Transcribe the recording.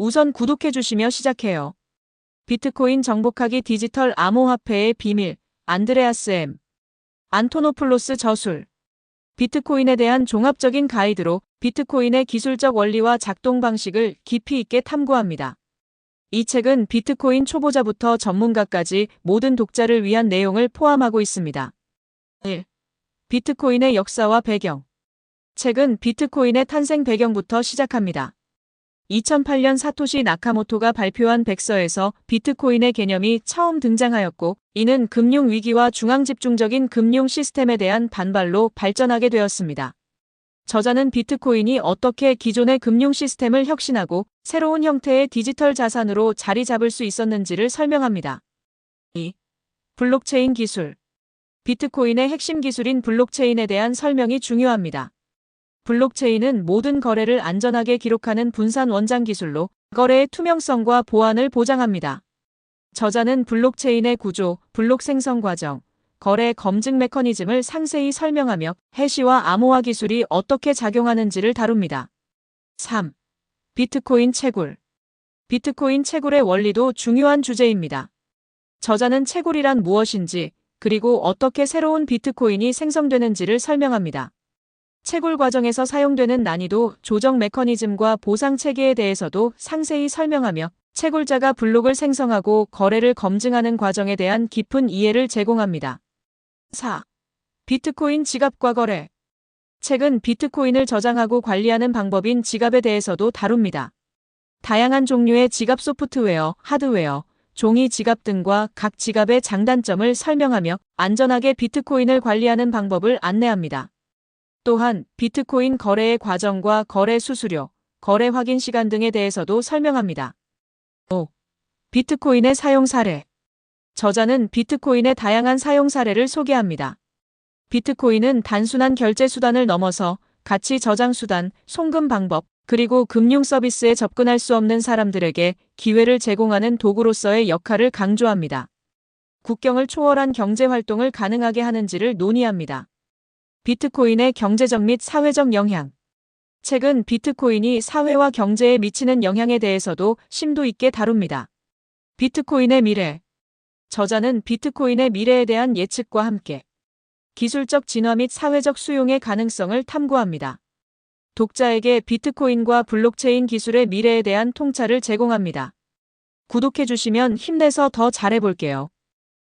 우선 구독해주시며 시작해요. 비트코인 정복하기 디지털 암호화폐의 비밀, 안드레아스 M. 안토노플로스 저술. 비트코인에 대한 종합적인 가이드로 비트코인의 기술적 원리와 작동 방식을 깊이 있게 탐구합니다. 이 책은 비트코인 초보자부터 전문가까지 모든 독자를 위한 내용을 포함하고 있습니다. 1. 비트코인의 역사와 배경. 책은 비트코인의 탄생 배경부터 시작합니다. 2008년 사토시 나카모토가 발표한 백서에서 비트코인의 개념이 처음 등장하였고, 이는 금융 위기와 중앙집중적인 금융 시스템에 대한 반발로 발전하게 되었습니다. 저자는 비트코인이 어떻게 기존의 금융 시스템을 혁신하고 새로운 형태의 디지털 자산으로 자리 잡을 수 있었는지를 설명합니다. 2. 블록체인 기술. 비트코인의 핵심 기술인 블록체인에 대한 설명이 중요합니다. 블록체인은 모든 거래를 안전하게 기록하는 분산 원장 기술로 거래의 투명성과 보안을 보장합니다. 저자는 블록체인의 구조, 블록 생성 과정, 거래 검증 메커니즘을 상세히 설명하며 해시와 암호화 기술이 어떻게 작용하는지를 다룹니다. 3. 비트코인 채굴. 비트코인 채굴의 원리도 중요한 주제입니다. 저자는 채굴이란 무엇인지, 그리고 어떻게 새로운 비트코인이 생성되는지를 설명합니다. 채굴 과정에서 사용되는 난이도, 조정 메커니즘과 보상 체계에 대해서도 상세히 설명하며 채굴자가 블록을 생성하고 거래를 검증하는 과정에 대한 깊은 이해를 제공합니다. 4. 비트코인 지갑과 거래. 책은 비트코인을 저장하고 관리하는 방법인 지갑에 대해서도 다룹니다. 다양한 종류의 지갑 소프트웨어, 하드웨어, 종이 지갑 등과 각 지갑의 장단점을 설명하며 안전하게 비트코인을 관리하는 방법을 안내합니다. 또한 비트코인 거래의 과정과 거래 수수료, 거래 확인 시간 등에 대해서도 설명합니다. 5. 비트코인의 사용 사례. 저자는 비트코인의 다양한 사용 사례를 소개합니다. 비트코인은 단순한 결제 수단을 넘어서 가치 저장 수단, 송금 방법, 그리고 금융 서비스에 접근할 수 없는 사람들에게 기회를 제공하는 도구로서의 역할을 강조합니다. 국경을 초월한 경제 활동을 가능하게 하는지를 논의합니다. 비트코인의 경제적 및 사회적 영향. 책은 비트코인이 사회와 경제에 미치는 영향에 대해서도 심도 있게 다룹니다. 비트코인의 미래. 저자는 비트코인의 미래에 대한 예측과 함께 기술적 진화 및 사회적 수용의 가능성을 탐구합니다. 독자에게 비트코인과 블록체인 기술의 미래에 대한 통찰을 제공합니다. 구독해주시면 힘내서 더 잘해볼게요.